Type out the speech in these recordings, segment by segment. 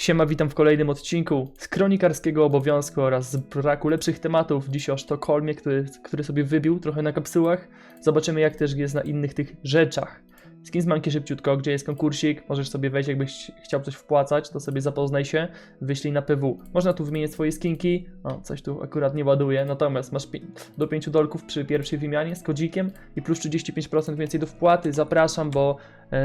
Siema, witam w kolejnym odcinku z kronikarskiego obowiązku oraz z braku lepszych tematów. Dziś o Sztokholmie, który, który sobie wybił trochę na kapsułach. Zobaczymy, jak też jest na innych tych rzeczach. Skinsmanki szybciutko, gdzie jest konkursik, możesz sobie wejść, jakbyś chciał coś wpłacać, to sobie zapoznaj się, wyślij na PW. Można tu wymienić swoje skinki, o, coś tu akurat nie ładuje, natomiast masz do 5 dolków przy pierwszej wymianie z kodzikiem i plus 35% więcej do wpłaty. Zapraszam, bo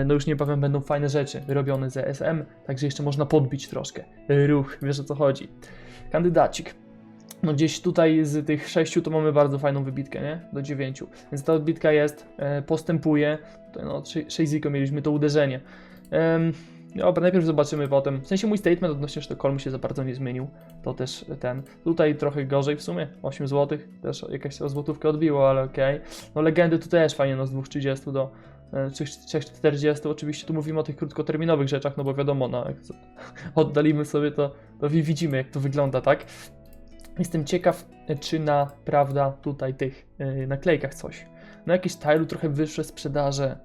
no już niebawem będą fajne rzeczy robione z ESM, także jeszcze można podbić troszkę ruch, wiesz o co chodzi. Kandydacik. No gdzieś tutaj z tych sześciu to mamy bardzo fajną wybitkę, nie? Do dziewięciu. Więc ta odbitka jest, e, postępuje. Tutaj no, 6 ziko mieliśmy to uderzenie. Em, dobra, najpierw zobaczymy potem. W sensie mój statement odnośnie Sztokholmu się za bardzo nie zmienił. To też ten. Tutaj trochę gorzej w sumie. 8 zł. Też jakaś o złotówkę odbiło, ale okej. No legendy tu też fajnie, no z 2,30 do e, 3,40. Oczywiście tu mówimy o tych krótkoterminowych rzeczach, no bo wiadomo, no jak oddalimy sobie to, to wi- widzimy jak to wygląda, tak? Jestem ciekaw, e, czy na, prawda, tutaj tych yy, naklejkach coś. No jakieś Tylu trochę wyższe sprzedaże.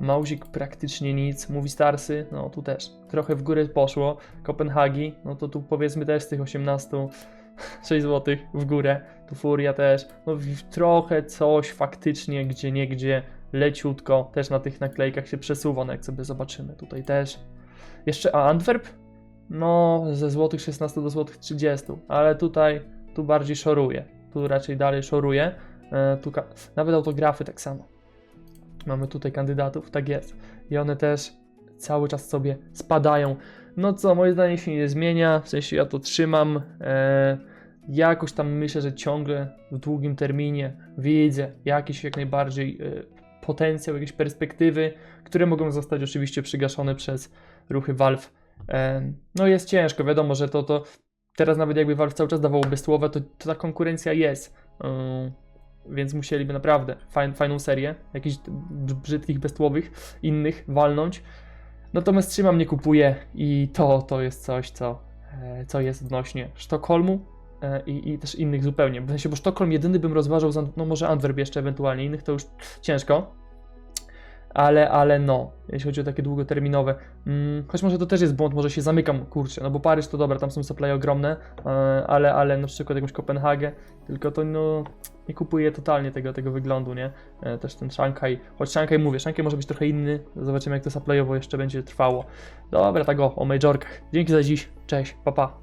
Mauzik praktycznie nic. Mówi Starsy, no tu też. Trochę w górę poszło. Kopenhagi, no to tu powiedzmy też z tych 18 6 zł w górę. Tu Furia też. No trochę coś faktycznie gdzie niegdzie leciutko też na tych naklejkach się przesuwa, no jak sobie zobaczymy. Tutaj też. Jeszcze, a Antwerp? No, ze złotych 16 do złotych 30, ale tutaj, tu bardziej szoruje. Tu raczej dalej szoruje. E, tu nawet autografy tak samo. Mamy tutaj kandydatów, tak jest. I one też cały czas sobie spadają. No co, moje zdanie się nie zmienia, w sensie ja to trzymam. E, jakoś tam myślę, że ciągle w długim terminie widzę jakiś jak najbardziej e, potencjał, jakieś perspektywy, które mogą zostać oczywiście przygaszone przez ruchy Valve. E, no jest ciężko, wiadomo, że to, to teraz nawet jakby Valve cały czas dawało bezsłowe, to, to ta konkurencja jest. E, więc musieliby naprawdę fajn, fajną serię, jakichś brzydkich, beztłowych, innych walnąć. Natomiast trzymam, nie kupuję i to, to jest coś, co, e, co jest odnośnie Sztokholmu i, i też innych zupełnie. W sensie, bo Sztokholm jedyny bym rozważał, za, no może Antwerp jeszcze ewentualnie, innych to już ciężko. Ale, ale no, jeśli chodzi o takie długoterminowe, mm, choć może to też jest błąd, może się zamykam, kurczę, no bo Paryż to dobra, tam są supply ogromne, e, ale, ale na przykład jakąś Kopenhagę, tylko to no, nie kupuję totalnie tego, tego wyglądu, nie? E, Też ten Szanghaj, choć Szanghaj mówię, Szanghaj może być trochę inny, zobaczymy jak to supply jeszcze będzie trwało. Dobra, tak o, o majorkach. Dzięki za dziś, cześć, pa pa.